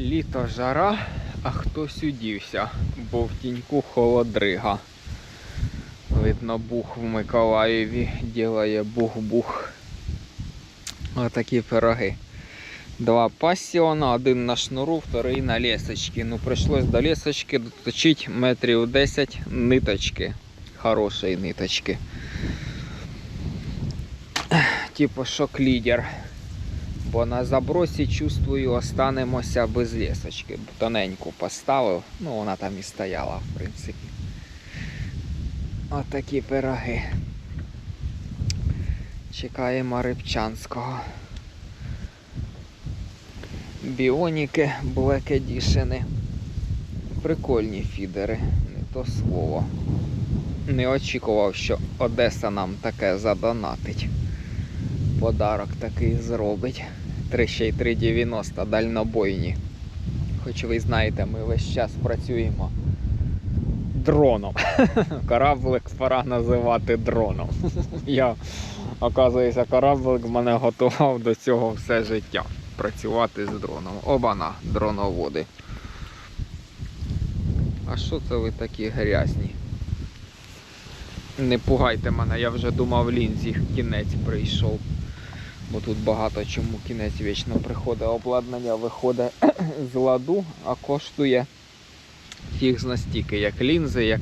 Літо жара, а хтось удівся, бо в тіньку холодрига. Видно, бух в Миколаєві ділає бух-бух. Отакі пироги. Два пасіона, один на шнуру, вторий на лесочці. Ну, прийшлось до лесочки доточити метрів 10 ниточки. Хорошої ниточки. Типу шок-лідер. Бо на забросі, чувствую, останемося без лісочки. Тоненьку поставив, ну вона там і стояла, в принципі. Отакі пироги. Чекаємо рибчанського. Біоніки Edition. Прикольні фідери, не то слово. Не очікував, що Одеса нам таке задонатить. Подарок такий зробить. 3 ще й 3,90 дальнобойні. Хоч ви знаєте, ми весь час працюємо дроном. Кораблик пора називати дроном. Я, оказується, кораблик мене готував до цього все життя. Працювати з дроном. Обана, дроноводи. А що це ви такі грязні? Не пугайте мене, я вже думав лінзі кінець прийшов. Бо тут багато чому кінець вічно приходить. Обладнання виходить з ладу, а коштує фіг зна стільки, як лінзи, як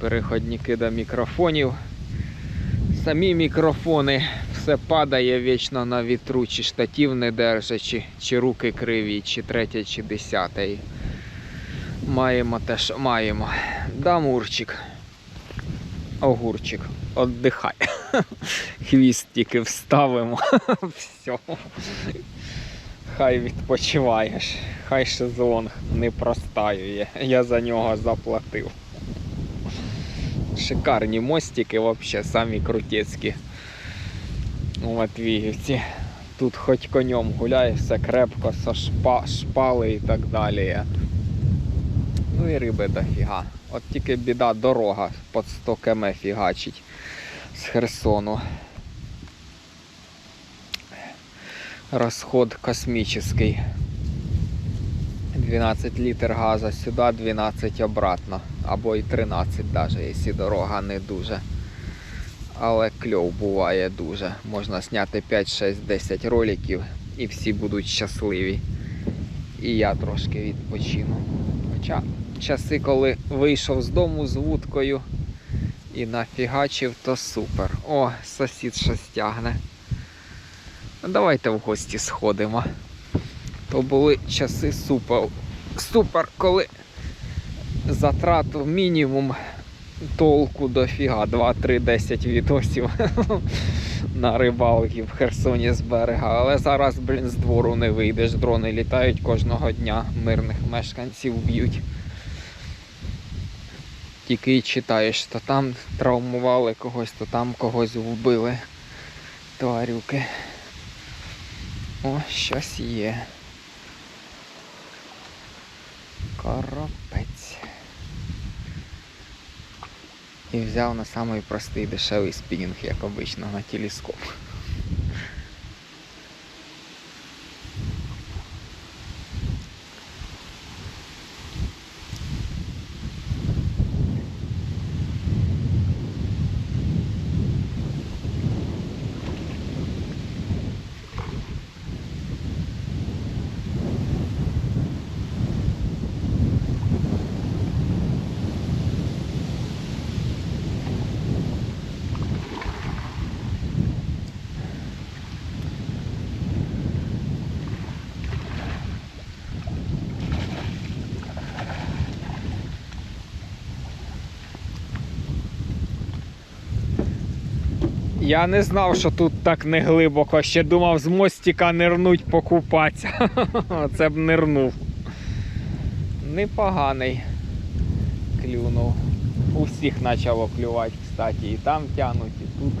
переходники до мікрофонів. Самі мікрофони все падає вічно на вітру, чи штатів не держачи, чи руки криві, чи третє, чи десяте. Маємо те, що маємо. Да, Мурчик. Огурчик, отдихай. Хвіст тільки вставимо. Все. Хай відпочиваєш. Хай шезлонг не простаює. Я за нього заплатив. Шикарні мостики, взагалі, самі крутецькі. У Матвіївці. Тут хоч конем гуляй, все крепко, со шпа, шпали і так далі. Ну і риби дофіга. От тільки біда дорога під 100 км фігачить з Херсону. Розход космічний. 12 літр газу сюди, 12 обратно. Або і 13 навіть, якщо дорога не дуже. Але кльов буває дуже. Можна зняти 5, 6, 10 роликів і всі будуть щасливі. І я трошки відпочину. Хоча часи, коли вийшов з дому з вудкою і нафігачив, то супер. О, сусід щось тягне. Ну, Давайте в гості сходимо. То були часи супер. Супер, коли затратив мінімум толку дофіга. 2-3-10 відосів на рибалки в Херсоні з берега. Але зараз, блін, з двору не вийдеш. Дрони літають кожного дня, мирних мешканців б'ють. Тільки й читаєш, то там травмували когось, то там когось вбили. Тварюки. О, щось є. Коропець. І взяв на самий простий дешевий спінінг, як обично, на телескоп. Я не знав, що тут так не глибоко. Ще думав з мостика нирнуть покупатися. Це б нирнув. Непоганий клюнув. У всіх почало клювати, кстати. І там тянуть, і тут.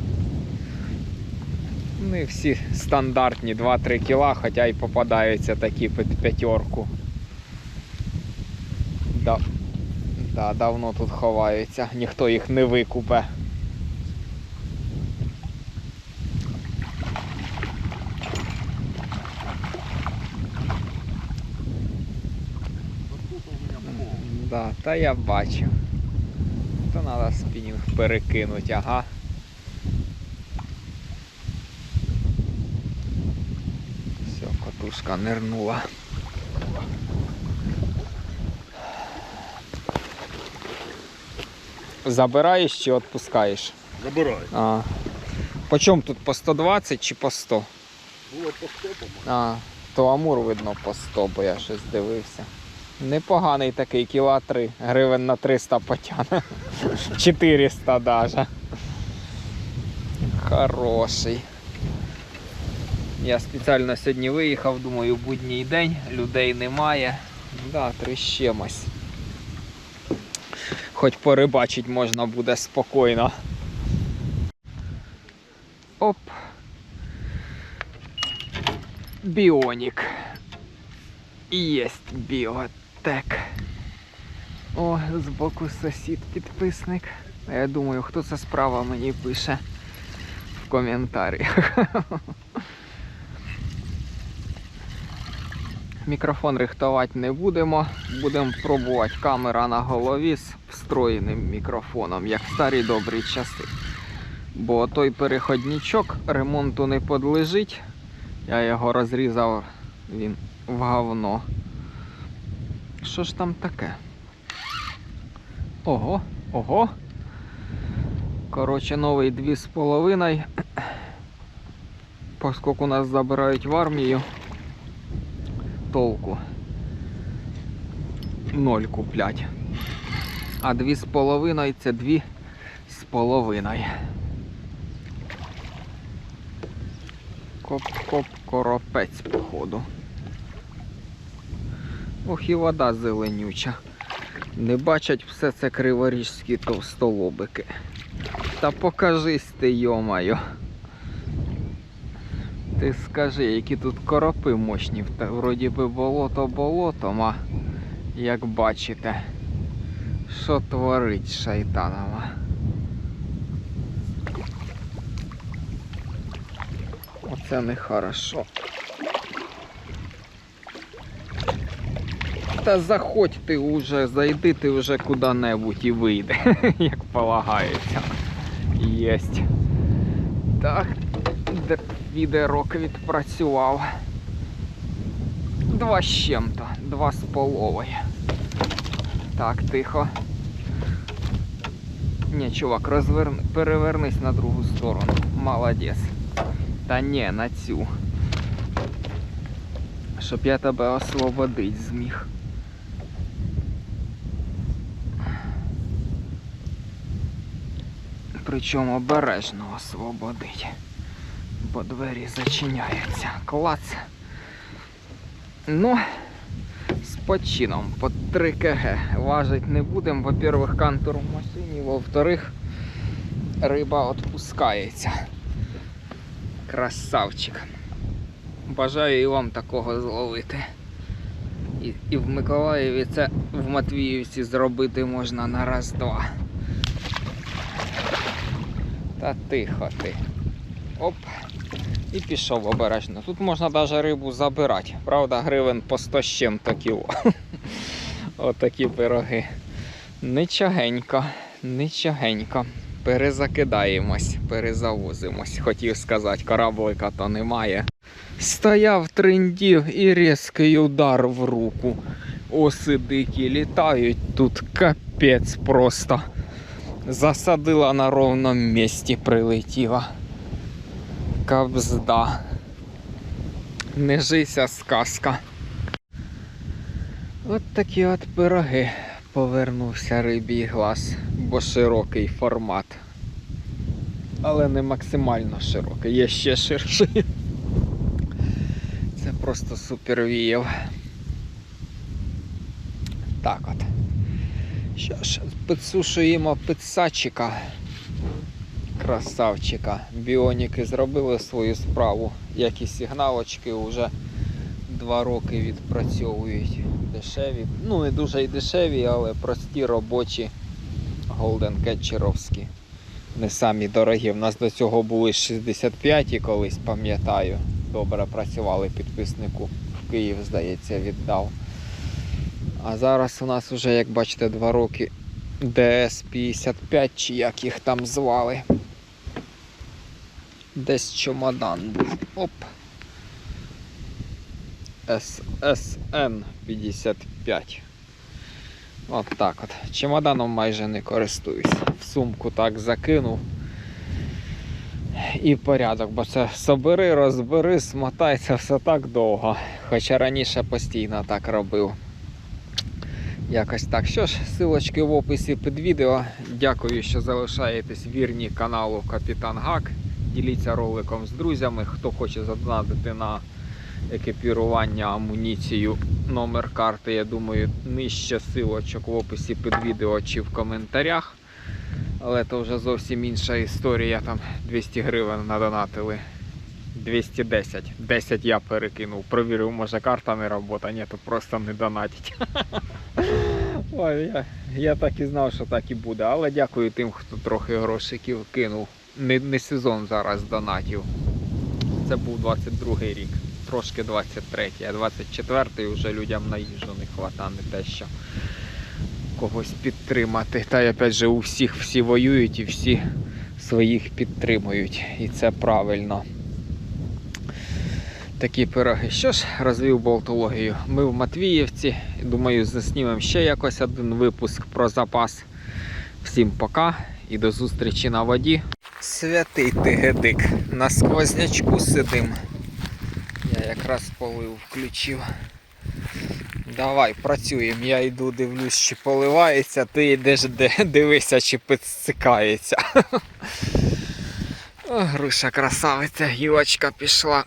Вони всі стандартні 2-3 кіла, хоча й попадаються такі під п'ятерку. Да. Да, давно тут ховаються, ніхто їх не викупе. Да, та я бачу. То треба спінінг перекинути, ага. Все, катушка нирнула. Забираєш чи відпускаєш? Забирай. А. По чому тут по 120 чи по 100? Було по стопам. А, то Амур видно по 100, бо я щось дивився. Непоганий такий кіла 3, гривень на 300 потягне. 400 даже. Хороший. Я спеціально сьогодні виїхав, думаю, будній день, людей немає. Да, чимось. Хоч порибачить можна буде спокійно. Оп. Біонік. Єсть біотек. О, збоку сусід підписник. Я думаю, хто це справа мені пише в коментарях. Мікрофон рихтувати не будемо. Будемо пробувати камера на голові з встроєним мікрофоном, як в старі добрі часи. Бо той переходничок ремонту не подлежить. Я його розрізав, він в говно. Що ж там таке? Ого, ого. Коротше, новий 2,5. Поскольку нас забирають в армію, толку. Ноль куплять. А 2,5 це 2 з половиною. Коп-коп коропець, походу. Ох, і вода зеленюча. Не бачать все це криворіжські товстолобики. Та покажись ти, йомаю. Ти скажи, які тут коропи мощні. Та Вроді би болото болотом, а як бачите, що творить шайтанова. Оце нехорошо. Та заходь ти уже, зайди ти вже куди-небудь і вийде, як полагається. Єсть. Так, відерок відпрацював. Два з чим-то, два з половою. Так, тихо. Ні, чувак, розверни, перевернись на другу сторону. Молодець. Та ні, на цю. Щоб я тебе освободить зміг. Причому обережно освободить. Бо двері зачиняються. Клац. Ну, з почином по 3 кг. Важить не будемо. Во-первых, кантор в машині, во-вторых, риба відпускається. Красавчик. Бажаю і вам такого зловити. І, і в Миколаєві це в Матвіївці зробити можна на раз-два. Та тихо ти. Оп. І пішов обережно. Тут можна навіть рибу забирати. Правда, гривень по 100 з чим-то кіло. Отакі пироги. Нічогенько, нічогенько. Перезакидаємось, перезавозимось. Хотів сказати, кораблика то немає. Стояв триндів і різкий удар в руку. Оси дикі літають тут капець просто. Засадила на ровному місці, прилетіла. Кабзда. Не жися сказка. От такі от пироги. Повернувся рибій глаз, бо широкий формат. Але не максимально широкий, є ще ширший. Це просто супер віяв. Так от. Що підсушуємо пиццачика. Красавчика. Біоніки зробили свою справу. Як і сигналочки вже два роки відпрацьовують. Дешеві. Ну не дуже й дешеві, але прості робочі Golden Кетчеровські. Не самі дорогі. У нас до цього були 65-ті колись, пам'ятаю. Добре працювали підписнику. В Київ, здається, віддав. А зараз у нас вже, як бачите, 2 роки ДС-55, чи як їх там звали. Десь чомодан був. Оп. SSN 55. От так от. Чемоданом майже не користуюсь. В сумку так закинув. І порядок, бо це собери, розбери, смотай, це все так довго. Хоча раніше постійно так робив. Якось так. Що ж, силочки в описі під відео. Дякую, що залишаєтесь вірні каналу Капітан Гак. Діліться роликом з друзями. Хто хоче задонатити на екіпірування, амуніцію, номер карти, я думаю, нижче силочок в описі під відео чи в коментарях. Але то вже зовсім інша історія. Там 200 гривень надонатили. 210. 10 я перекинув. Провірив, може карта не робота. Ні, то просто не донатять. Ой, я, я так і знав, що так і буде. Але дякую тим, хто трохи грошиків кинув. Не, не сезон зараз донатів. Це був 22 рік, трошки 23, а 24 вже людям на їжу не хвата, не те, що когось підтримати. Та й опять же у всіх всі воюють і всі своїх підтримують. І це правильно. Такі пироги. Що ж, розвів болтологію. Ми в Матвіївці. Думаю, заснімемо ще якось один випуск про запас. Всім пока і до зустрічі на воді. Святий ти гедик. На сквознячку сидим. Я якраз полив включив. Давай, працюємо. Я йду, дивлюсь, чи поливається, ти йдеш дивися, чи підсикається. Груша красавиця, гілочка пішла.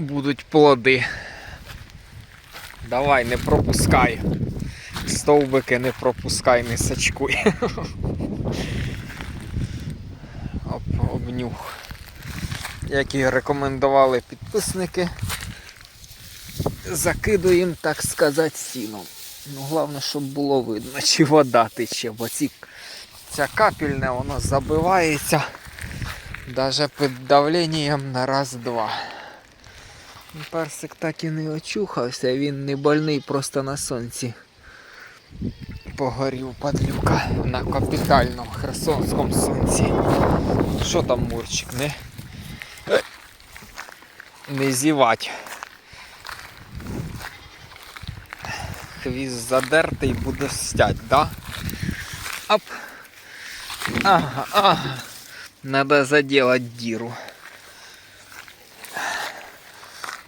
Будуть плоди. Давай, не пропускай. Стовбики не пропускай, не сачкуй. Оп, обнюх. Як і рекомендували підписники. Закидуємо, так сказати, сіном. Ну, головне, щоб було видно, чи вода тече, бо ці, ця капельне воно забивається навіть під давленням на раз-два. Персик так і не очухався, він не больний просто на сонці. Погорів падлюка на капітальному херсонському сонці. Що там Мурчик, не? Не зівать. Хвіст задертий буде стять, да? Оп. Ага, ага. Надо заделать діру.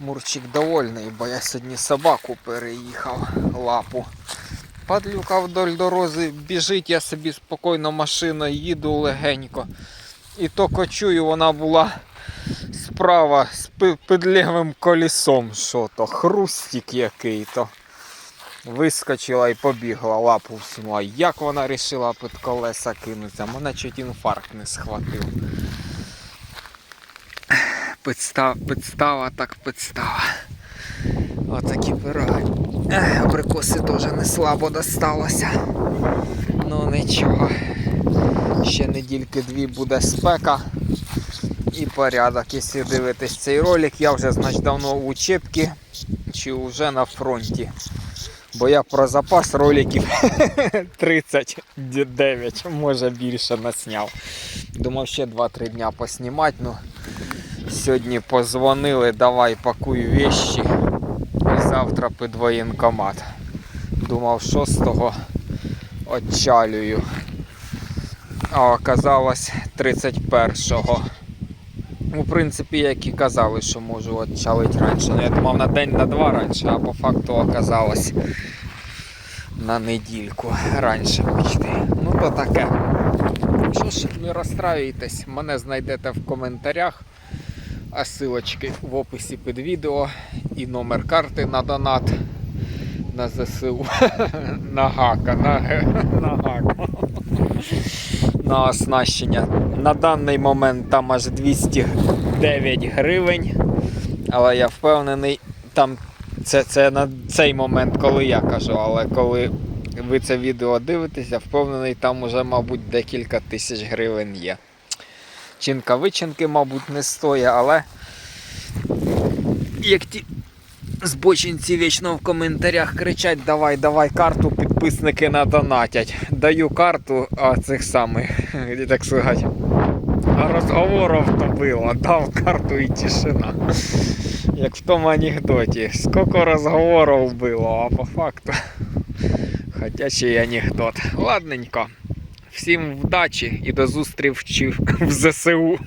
Мурчик довольний, бо я сьогодні собаку переїхав лапу. Падлюка вдоль дорози біжить, я собі спокійно машиною їду легенько. І то чую, вона була справа з під лівим колесом. Що то, хрустик який-то. Вискочила і побігла лапу всьому. А як вона вирішила під колеса кинутися? Мене чуть інфаркт не схватив. Підстав, підстава, так підстава. Отакі пироги. Ех, Абрикоси теж не слабо досталося. Ну нічого. Ще недільки дві буде спека і порядок. Якщо дивитесь цей ролик, я вже значить давно в учебці чи вже на фронті. Бо я про запас роликів 39, може більше насняв. Думав ще 2-3 дня поснімати, ну сьогодні позвонили, давай пакуй вещи. І завтра під воєнкомат. Думав 6-го отчалюю. А оказалось 31-го. У принципі, як і казали, що можу отчалити раніше. Ну, я думав на день на два раніше, а по факту оказалось на недільку раніше почти. Ну то таке. Що ж, не розстраюйтесь, мене знайдете в коментарях, а силочки в описі під відео і номер карти на донат на ЗСУ. на гака, на, на гака. На оснащення. На даний момент там аж 209 гривень. Але я впевнений, там це, це на цей момент, коли я кажу, але коли ви це відео дивитесь, я впевнений, там уже, мабуть, декілька тисяч гривень є. Чинка вичинки, мабуть, не стоїть, але як ті Збочинці вічно в коментарях кричать: давай, давай карту, підписники надонатять. Даю карту, а цих самих, так сказати, розговорів то було. Дав карту і тишина. Як в тому анекдоті. Скільки розговорів було, а по факту. Ходячий анекдот. Ладненько. Всім вдачі і до зустрічі в ЗСУ.